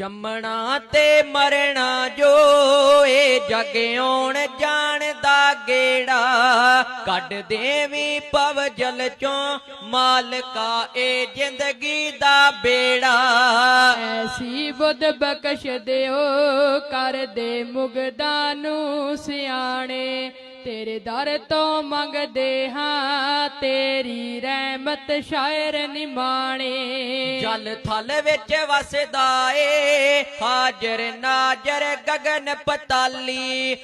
ਜੰਮਣਾ ਤੇ ਮਰਣਾ ਜੋ, ਏ ਜਗ ਆਉਣ ਜਾਣ ਦਾ ਗੇੜਾ। ਕੱਢ ਦੇਵੀ ਪਵ ਜਲ ਚੋਂ, ਮਾਲਕਾ ਏ ਜ਼ਿੰਦਗੀ ਦਾ ਬੇੜਾ। ਐਸੀ ਬੁੱਧ ਬਖਸ਼ ਦਿਓ, ਕਰ ਦੇ ਮੁਗਦਾਂ ਨੂੰ ਸਿਆਣੇ। ਤੇਰੇ ਦਰ ਤੋਂ ਮੰਗਦੇ ਹਾਂ, ਤੇਰੀ ਰਹਿਮਤ ਸ਼ਾਇਰ ਨਿਮਾਣੇ ਜਲ ਥਲ ਵਿੱਚ ਵਸਦਾ ਏ, ਹਾਜ਼ਰ ਨਾਜ਼ਰ ਗਗਨ ਪਤਾਲੀ।